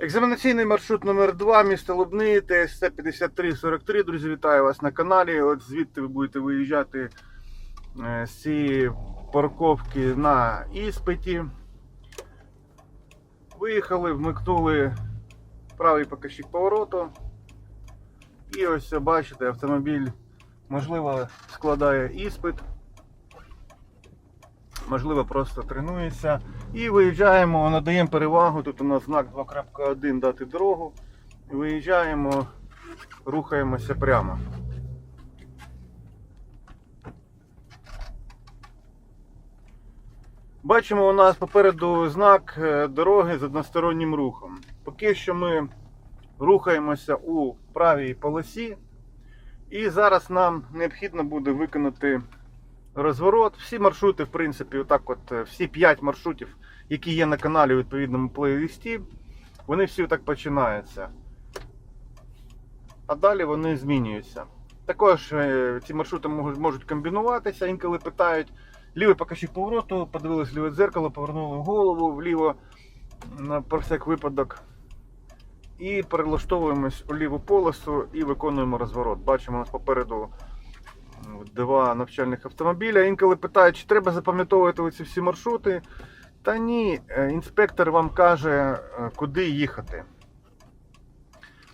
Екзаменаційний маршрут номер 2 місто Лубни, ТСЦ 5343. Друзі, вітаю вас на каналі. От звідти ви будете виїжджати е, з цієї парковки на іспиті. Виїхали, вмикнули правий покажчик повороту. І ось бачите, автомобіль можливо складає іспит. Можливо, просто тренується. І виїжджаємо, надаємо перевагу. Тут у нас знак 2.1 дати дорогу. Виїжджаємо, рухаємося прямо. Бачимо, у нас попереду знак е, дороги з одностороннім рухом. Поки що ми рухаємося у правій полосі. І зараз нам необхідно буде виконати розворот. Всі маршрути, в принципі, отак от, е, всі 5 маршрутів, які є на каналі у відповідному плейлисті, вони всі так починаються. А далі вони змінюються. Також е, ці маршрути можуть, комбінуватися, інколи питають. Лівий покажчик повороту, подивились ліве дзеркало, повернули голову вліво на всяк випадок. І перелаштовуємось у ліву полосу і виконуємо розворот. Бачимо у нас попереду два навчальних автомобіля. Інколи питають, чи треба запам'ятовувати ці всі маршрути. Та ні, е, інспектор вам каже, е, куди їхати.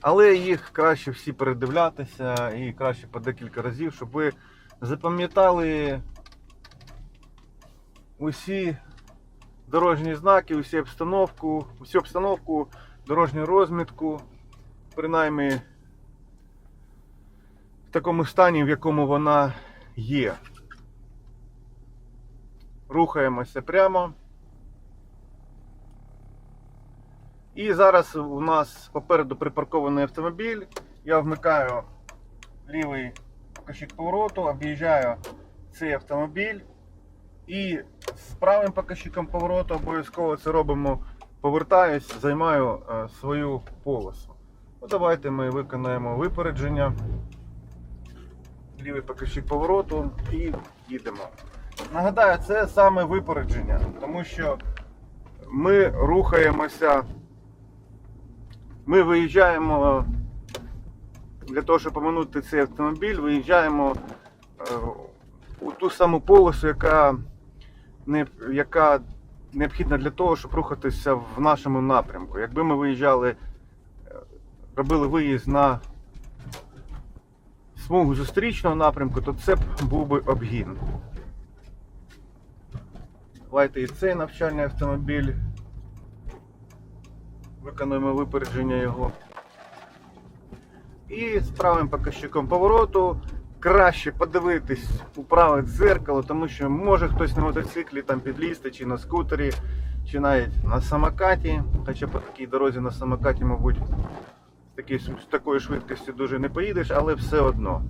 Але їх краще всі передивлятися і краще по декілька разів, щоб ви запам'ятали усі дорожні знаки, усі обстановку, усю обстановку, дорожню розмітку, принаймні такому стані, в якому вона є. Рухаємося прямо. І зараз у нас попереду припаркований автомобіль. Я вмикаю лівий покажчик повороту, об'їжджаю цей автомобіль. І з правим покажчиком повороту обов'язково це робимо. Повертаюсь, займаю е, свою полосу. Ну, давайте ми виконаємо випередження. Лівий покажчик повороту і їдемо. Нагадаю, це саме випередження, тому що ми рухаємося, ми виїжджаємо для того, щоб поминути цей автомобіль, виїжджаємо е, у ту саму полосу, яка, не, яка необхідна для того, щоб рухатися в нашому напрямку. Якби ми виїжджали, е, робили виїзд на смугу зустрічного напрямку, то це був би обгін. Давайте і цей навчальний автомобіль. Виконуємо випередження його. І з правим показчиком повороту краще подивитись у праве дзеркало, тому що може хтось на мотоциклі там підлізти, чи на скутері, чи навіть на самокаті. Хоча по такій дорозі на самокаті, мабуть, з, такій, з такої швидкості дуже не поїдеш, але все одно.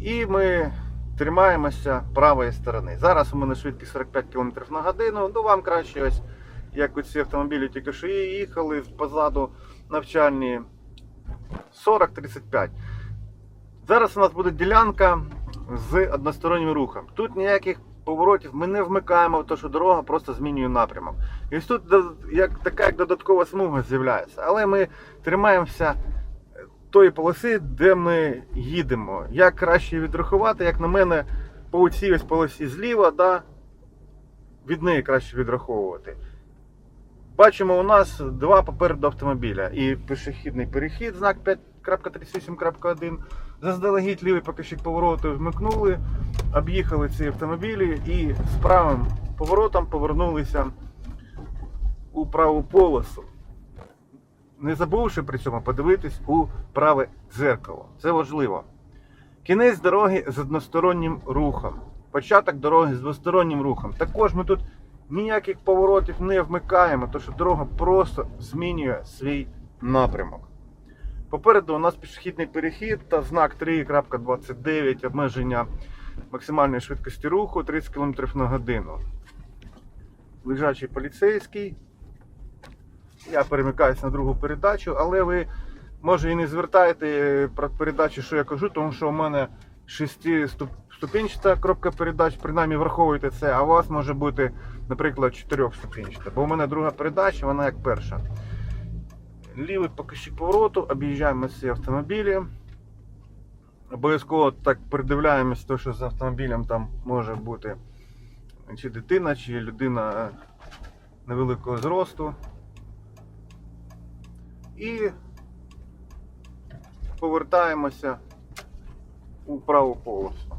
І ми тримаємося правої сторони. Зараз у мене швидкість 45 км на годину. Ну вам краще ось, як оці автомобілі тільки що їхали позаду навчальні 40-35. Зараз у нас буде ділянка з одностороннім рухом. Тут ніяких поворотів ми не вмикаємо, тому що дорога просто змінює напрямок. І ось тут як, така як додаткова смуга з'являється. Але ми тримаємося тої полоси, де ми їдемо. Як краще відрахувати, як на мене, по цій ось полосі зліва, да, від неї краще відраховувати. Бачимо, у нас два попереду автомобіля. І пішохідний перехід, знак 5.38.1. Заздалегідь лівий покажчик повороту вмикнули, об'їхали ці автомобілі і з правим поворотом повернулися у праву полосу. Не забувши при цьому подивитись у праве дзеркало. Це важливо. Кінець дороги з одностороннім рухом. Початок дороги з двостороннім рухом. Також ми тут ніяких поворотів не вмикаємо, тому що дорога просто змінює свій напрямок. Попереду у нас пішохідний перехід та знак 3.29 обмеження максимальної швидкості руху 30 км на годину. Лежачий поліцейський. Я перемикаюся на другу передачу, але ви може і не звертаєте про передачу, що я кажу, тому що у мене 6-ступенчата кропка передач, принаймні враховуйте це, а у вас може бути, наприклад, 4-ступенчата. Бо у мене друга передача, вона як перша. Лівий покажчик повороту, об'їжджаємо всі автомобілі. Обов'язково так придивляємось, то, що з автомобілем там може бути чи дитина, чи людина е, невеликого зросту. І повертаємося у праву полосу.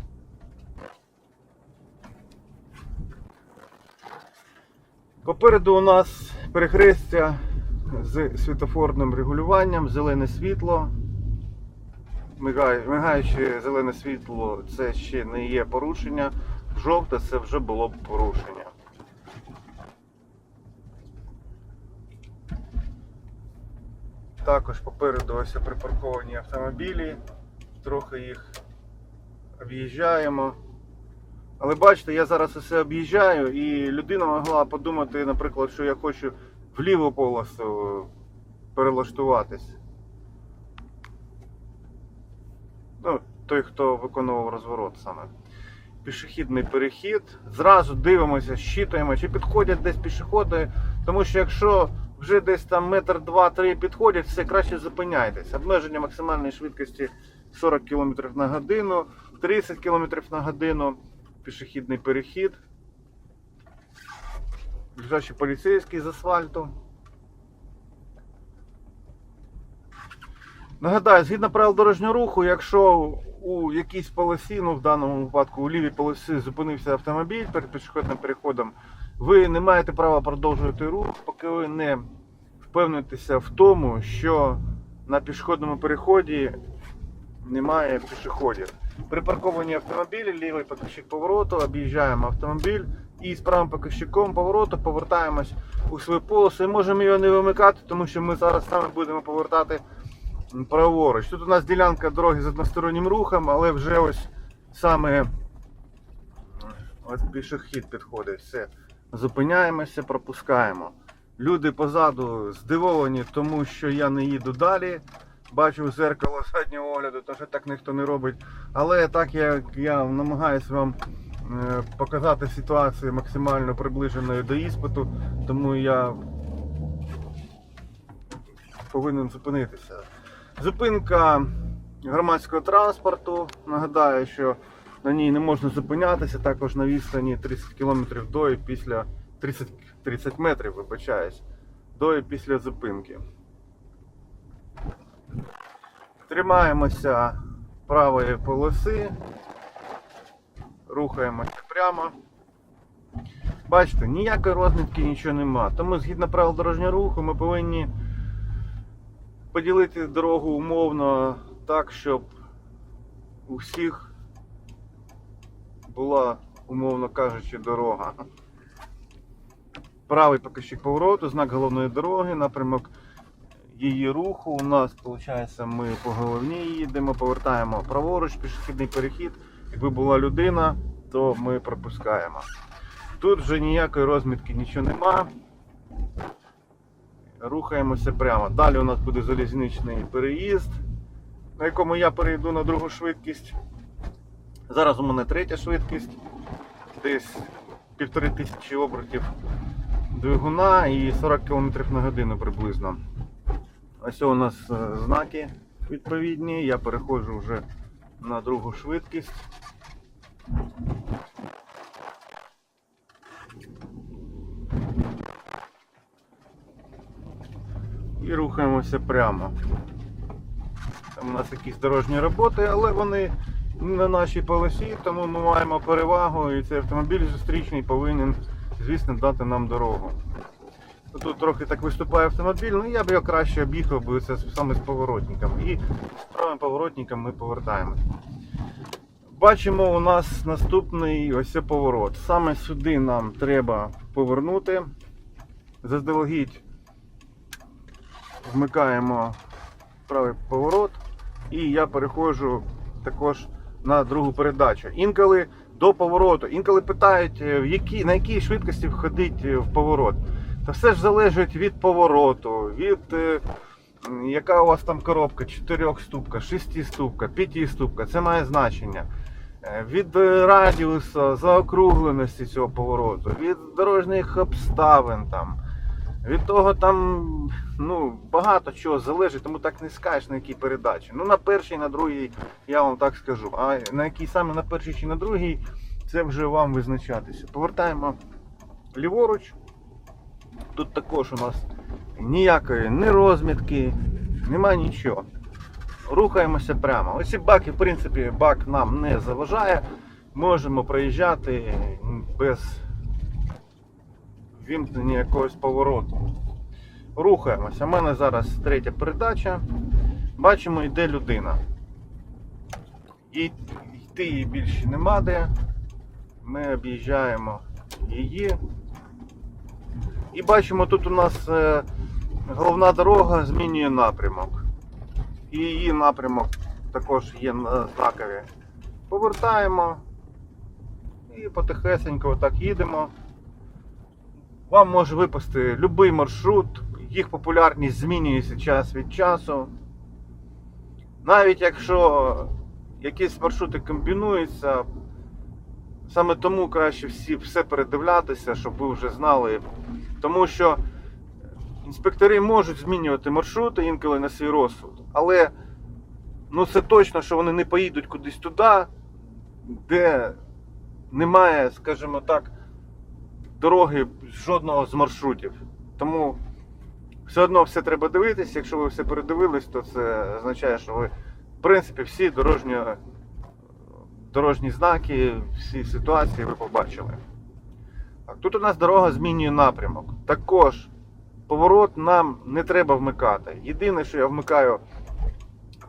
Попереду у нас перехрестя з світофорним регулюванням, зелене світло. Мигаюче зелене світло це ще не є порушення, жовте це вже було б порушення. Також попереду ось припарковані автомобілі, трохи їх об'їжджаємо. Але бачите, я зараз усе об'їжджаю і людина могла подумати, наприклад, що я хочу в ліву полосу перелаштуватись. Ну, той, хто виконував розворот саме. Пішохідний перехід. Зразу дивимося, щитуємо, чи підходять десь пішоходи. Тому що якщо вже десь там метр два-три підходять, все краще зупиняйтесь. Обмеження максимальної швидкості 40 км на годину, 30 км на годину, пішохідний перехід. Ближайший поліцейський з асфальту. Нагадаю, згідно правил дорожнього руху, якщо у якійсь полосі, ну в даному випадку у лівій полосі зупинився автомобіль перед пішохідним переходом, ви не маєте права продовжувати рух, поки ви не впевнитеся в тому, що на пішохідному переході немає пішоходів. Припарковані автомобілі, лівий покажчик повороту, об'їжджаємо автомобіль і з правим покажчиком повороту повертаємось у свою полосу і можемо його не вимикати, тому що ми зараз саме будемо повертати праворуч. Тут у нас ділянка дороги з одностороннім рухом, але вже ось саме от пішохід підходить. Все. Зупиняємося, пропускаємо. Люди позаду здивовані, тому що я не їду далі. Бачу зеркало заднього огляду, то що так ніхто не робить. Але так як я намагаюся вам е, показати ситуацію максимально приближеною до іспиту, тому я повинен зупинитися. Зупинка громадського транспорту. Нагадаю, що на ній не можна зупинятися, також на відстані 30 км до і після 30, 30 метрів, вибачаюсь, до і після зупинки. Тримаємося правої полоси, рухаємося прямо. Бачите, ніякої розмітки нічого нема. Тому згідно правил дорожнього руху ми повинні поділити дорогу умовно так, щоб у всіх була, умовно кажучи, дорога. Правий покажчик повороту, знак головної дороги, напрямок її руху. У нас, виходить, ми по головній їдемо, повертаємо праворуч, пішохідний перехід. Якби була людина, то ми пропускаємо. Тут вже ніякої розмітки нічого нема. Рухаємося прямо. Далі у нас буде залізничний переїзд, на якому я перейду на другу швидкість. Зараз у мене третя швидкість, десь півтори тисячі обертів двигуна і 40 км на годину приблизно. Ось у нас е, знаки відповідні, я переходжу вже на другу швидкість. І рухаємося прямо. Там у нас якісь дорожні роботи, але вони на нашій полосі, тому ми маємо перевагу і цей автомобіль зустрічний повинен, звісно, дати нам дорогу. Тут трохи так виступає автомобіль, ну я б його краще об'їхав, бо це саме з поворотником. І з правим поворотником ми повертаємось. Бачимо у нас наступний ось поворот. Саме сюди нам треба повернути. Заздалегідь вмикаємо правий поворот і я переходжу також на другу передачу. Інколи до повороту, інколи питають, е, в які, на якій швидкості входить е, в поворот. Та все ж залежить від повороту, від е, яка у вас там коробка, 4 ступка, 6 ступка, 5 ступка, це має значення. Е, Від радіуса, заокругленості цього повороту, від дорожніх обставин там, від того там ну, багато чого залежить, тому так не скажеш на якій передачі. Ну на першій, на другій, я вам так скажу. А на якій саме на першій чи на другій, це вже вам визначатися. Повертаємо ліворуч. Тут також у нас ніякої ні розмітки, нема нічого. Рухаємося прямо. Ось і баки, в принципі, бак нам не заважає. Можемо проїжджати без вімкнення якогось повороту. Рухаємося. У мене зараз третя передача. Бачимо, йде людина. І йти її більше нема де. Ми об'їжджаємо її. І бачимо, тут у нас е, головна дорога змінює напрямок. І її напрямок також є на знакові. Повертаємо і потихесенько отак їдемо. Вам може випасти будь-який маршрут, їх популярність змінюється час від часу. Навіть якщо якісь маршрути комбінуються, саме тому краще всі все передивлятися, щоб ви вже знали. Тому що інспектори можуть змінювати маршрути інколи на свій розсуд, але ну це точно, що вони не поїдуть кудись туди, де немає, скажімо так, дороги жодного з маршрутів. Тому все одно все треба дивитися. Якщо ви все передивились, то це означає, що ви, в принципі, всі дорожні, дорожні знаки, всі ситуації ви побачили. Тут у нас дорога змінює напрямок. Також поворот нам не треба вмикати. Єдине, що я вмикаю,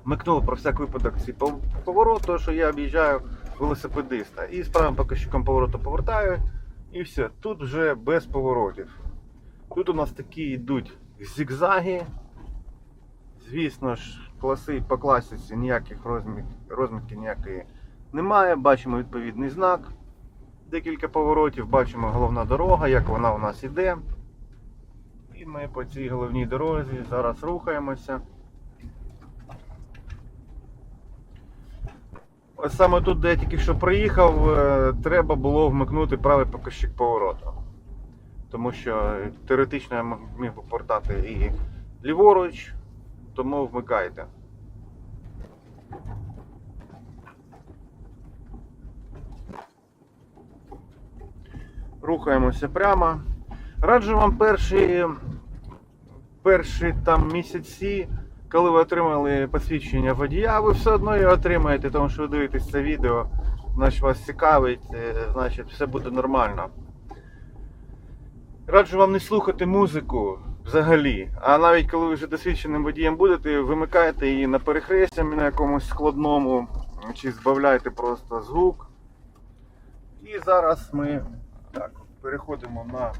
вмикнув про всяк випадок цей пов- поворот, то що я об'їжджаю велосипедиста. І з правим покажчиком повороту повертаю. І все. Тут вже без поворотів. Тут у нас такі йдуть зігзаги. Звісно ж, класи по класиці ніяких розміт, розмітки ніякої немає. Бачимо відповідний знак. Декілька поворотів, бачимо головна дорога, як вона у нас іде. І ми по цій головній дорозі зараз рухаємося. Саме тут, де я тільки що приїхав, е, треба було вмикнути правий показчик повороту. Тому що теоретично я міг повертати і ліворуч, тому вмикайте. Рухаємося прямо. Раджу вам перші, перші там місяці, коли ви отримали посвідчення водія, ви все одно його отримаєте, тому що ви дивитесь це відео, значить вас цікавить, е, значить все буде нормально. Раджу вам не слухати музику взагалі. А навіть коли ви вже досвідченим водієм будете, вимикайте її на перехресті на якомусь складному, чи збавляйте просто звук. І зараз ми так, переходимо на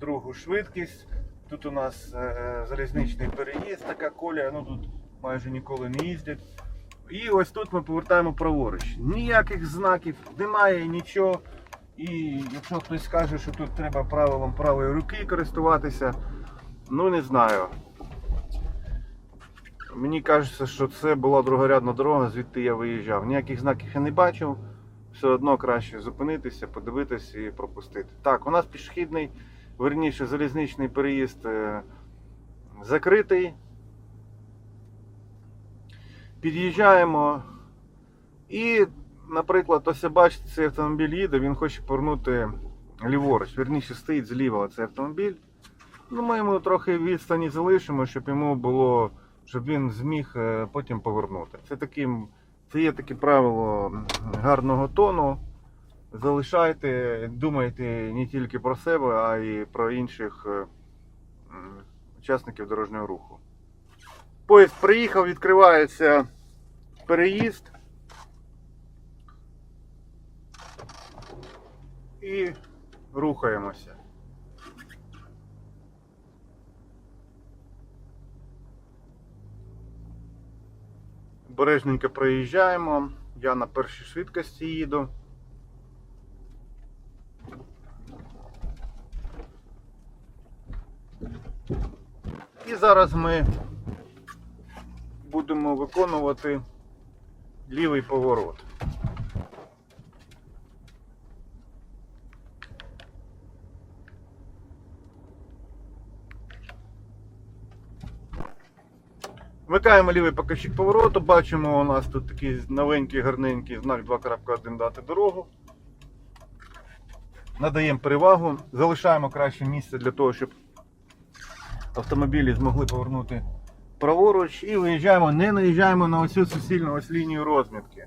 другу швидкість. Тут у нас е, залізничний переїзд, така колія, ну тут майже ніколи не їздять. І ось тут ми повертаємо праворуч. Ніяких знаків, немає нічого. І якщо хтось скаже, що тут треба правилом правої руки користуватися, ну не знаю. Мені кажеться, що це була другорядна дорога, звідти я виїжджав. Ніяких знаків я не бачив. Все одно краще зупинитися, подивитися і пропустити. Так, у нас пішохідний, верніше, залізничний переїзд е, закритий. Під'їжджаємо і, наприклад, ось бачите, цей автомобіль їде, він хоче повернути ліворуч. Вірніше стоїть зліва цей автомобіль. Ну, ми йому трохи відстані залишимо, щоб йому було, щоб він зміг е, потім повернути. Це таким, це є таке правило гарного тону. Залишайте, думайте не тільки про себе, а й про інших е, учасників дорожнього руху. Поїзд приїхав, відкривається переїзд. І рухаємося. Бережненько проїжджаємо. Я на першій швидкості їду. Зараз ми будемо виконувати лівий поворот. Вмикаємо лівий показчик повороту, бачимо у нас тут такий новенький гарненький знак 2.1 дати дорогу. Надаємо перевагу, залишаємо краще місце для того, щоб автомобілі змогли повернути праворуч і виїжджаємо, не наїжджаємо на оцю суцільну ось лінію розмітки.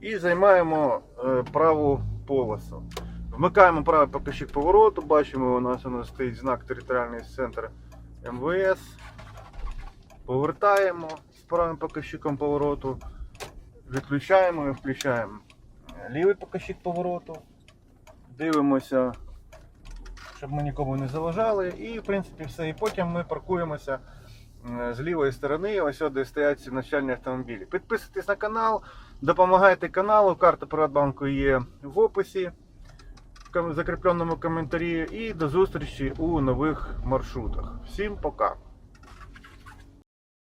І займаємо е, праву полосу. Вмикаємо правий показчик повороту, бачимо, у нас у нас стоїть знак територіальний центр МВС. Повертаємо з правим показчиком повороту, відключаємо і включаємо лівий показчик повороту. Дивимося, щоб ми нікому не заважали. І в принципі все. І потім ми паркуємося з лівої сторони, ось де стоять навчальні автомобілі. Підписуйтесь на канал, допомагайте каналу. Карта Приватбанку є в описі, в закріпленому коментарі. І до зустрічі у нових маршрутах. Всім пока!